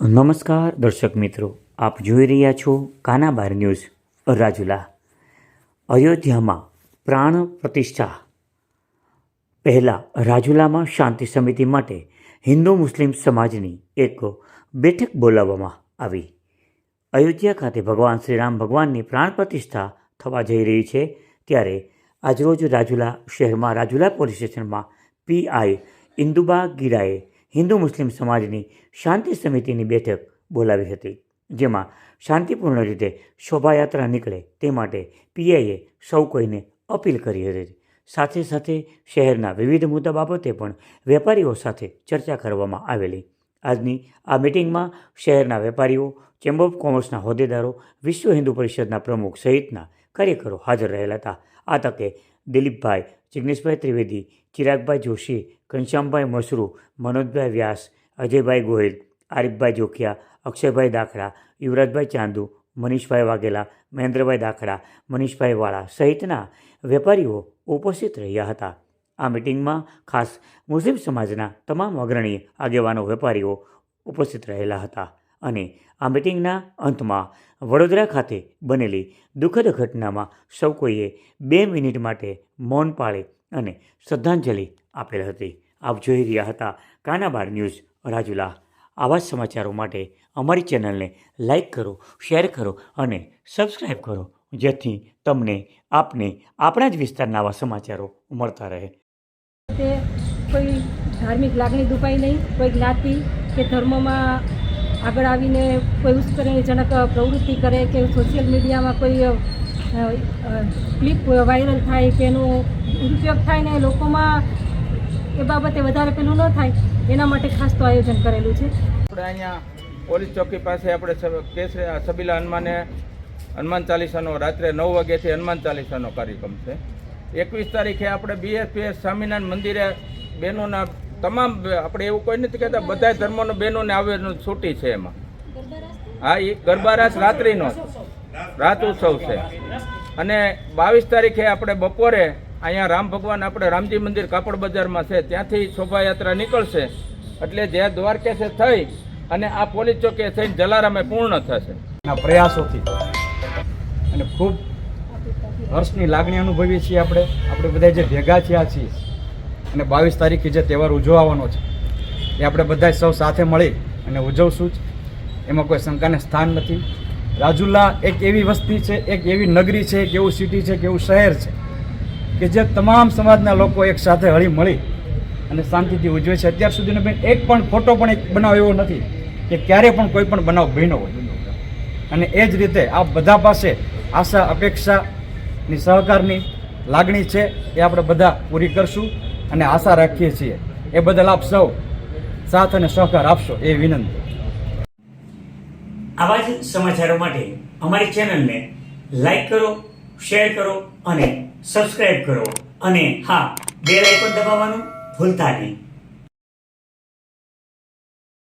નમસ્કાર દર્શક મિત્રો, આપ જોઈ રહ્યા છો કાનાબાર ન્યૂઝ, રાજુલા. અયોધ્યામાં પ્રાણ પ્રતિષ્ઠા. પહેલાં રાજુલામાં શાંતિ સમિતિ માટે હિન્દુ મુસ્લિમ સમાજની એક બેઠક બોલાવવામાં આવી. અયોધ્યા ખાતે ભગવાન શ્રીરામ ભગવાનની પ્રાણ પ્રતિષ્ઠા થવા જઈ રહી છે, ત્યારે આજરોજ રાજુલા શહેરમાં, રાજુલા પોલીસ સ્ટેશનમાં પીઆઈ ઇન્દુબા ગીરાએ હિન્દુ મુસ્લિમ સમાજની શાંતિ સમિતિની બેઠક બોલાવી હતી, જેમાં શાંતિપૂર્ણ રીતે શોભાયાત્રા નીકળે તે માટે પીઆઈએ સૌ કોઈને અપીલ કરી હતી. સાથે સાથે શહેરના વિવિધ મુદ્દા બાબતે પણ વેપારીઓ સાથે ચર્ચા કરવામાં આવેલી. આજની આ મિટિંગમાં શહેરના વેપારીઓ, ચેમ્બર ઓફ કોમર્સના હોદ્દેદારો, વિશ્વ હિન્દુ પરિષદના પ્રમુખ સહિતના કાર્યકરો હાજર રહેલા હતા. આ તકે દિલીપભાઈ, જિગ્નેશભાઈ ત્રિવેદી, ચિરાગભાઈ જોશી ઘનશ્યામભાઈ મસરૂ, મનોજભાઈ વ્યાસ, અજયભાઈ ગોહિલ, આરિફભાઈ જોખિયા, અક્ષયભાઈ દાખડા યુવરાજભાઈ ચાંદુ, મનીષભાઈ વાઘેલા, મહેન્દ્રભાઈ દાખડા મનીષભાઈ વાળા સહિતના વેપારીઓ ઉપસ્થિત રહ્યા હતા. આ મિટિંગમાં ખાસ મુસ્લિમ સમાજના તમામ અગ્રણી આગેવાનો, વેપારીઓ ઉપસ્થિત રહેલા હતા અને આ મિટિંગના અંતમાં વડોદરા ખાતે બનેલી દુઃખદ ઘટનામાં સૌ કોઈએ બે મિનિટ માટે મૌન પાળે અને શ્રદ્ધાંજલિ આપેલ હતી. આપ જોઈ રહ્યા હતા કાનાબાર ન્યૂઝ, રાજુલા. આવા જ સમાચારો માટે અમારી ચેનલને લાઈક કરો, શેર કરો અને સબસ્ક્રાઈબ કરો, જેથી તમને આપને આપણા જ વિસ્તારના આવા સમાચારો મળતા રહે. કોઈ ધાર્મિક લાગણી દુભાઈ નહીં, કોઈ જ્ઞાતિ કે ધર્મમાં આગળ આવીને કોઈ ઉશ્કેરણીજનક પ્રવૃત્તિ કરે કે સોશિયલ મીડિયામાં કોઈ ક્લિપ વાયરલ થાય કે એનો ઉપયોગ થાય ને લોકોમાં એ બાબતે વધારે પેલું ન થાય. એના માટે ખાસ તો આયોજન કરેલું છે. આપણે અહીંયા પોલીસ ચોકી પાસે આપણે કેસ સબીલા હનુમાને હનુમાન ચાલીસાનો રાત્રે નવ વાગ્યાથી હનુમાન ચાલીસાનો કાર્યક્રમ છે. એકવીસ તારીખે આપણે બીએસપીએસ સ્વામિનારાયણ મંદિરે બહેનોના તમામ આપણે એવું કોઈ નથી કહેતા, બધા ધર્મોનો બહેનોને આવેલું છૂટી છે એમાં. હા એ ગરબારાસ રાત્રિનો રાત ઉત્સવ છે. અને બાવીસ તારીખે આપણે બપોરે અહીંયા રામ ભગવાન આપણે રામજી મંદિર કાપડ બજારમાં છે, ત્યાંથી શોભાયાત્રા નીકળશે. એટલે જે દ્વારકેશે થઈ અને આ પોલીસ ચોકીએ થઈને જલારામે પૂર્ણ થશે. પ્રયાસોથી અને ખૂબ હર્ષની લાગણી અનુભવીએ છીએ આપણે. આપણે બધા જે ભેગા થયા છીએ અને બાવીસ તારીખે જે તહેવાર ઉજવવાનો છે, એ આપણે બધા સૌ સાથે મળી અને ઉજવશું જ. એમાં કોઈ શંકાને સ્થાન નથી. રાજુલા એક એવી વસ્તી છે, એક એવી નગરી છે, એક એવું સિટી છે, એક એવું શહેર છે. કે જે તમામ સમાજના લોકો એક સાથે હળી મળી અને શાંતિથી ઉજવે છે. અત્યાર સુધીનો બેન એક પણ ખોટો પણ એક બનાવ એવો નથી કે ક્યારે પણ કોઈ પણ બનાવ બન્યો હોય. અને એ જ રીતે આ બધા પાસે આશા અપેક્ષાની સહકારની લાગણી છે એ આપણે બધા પૂરી કરશું અને આશા રાખીએ છીએ. એ બદલ આપ સૌ સાથ અને સહકાર આપશો એ વિનંતી. આવા જ સમાચારો માટે અમારી ચેનલને લાઈક કરો, શેર કરો અને સબસ્ક્રાઈબ કરો અને હા બેલ આઇકોન દબાવવાનું ભૂલતા નહીં.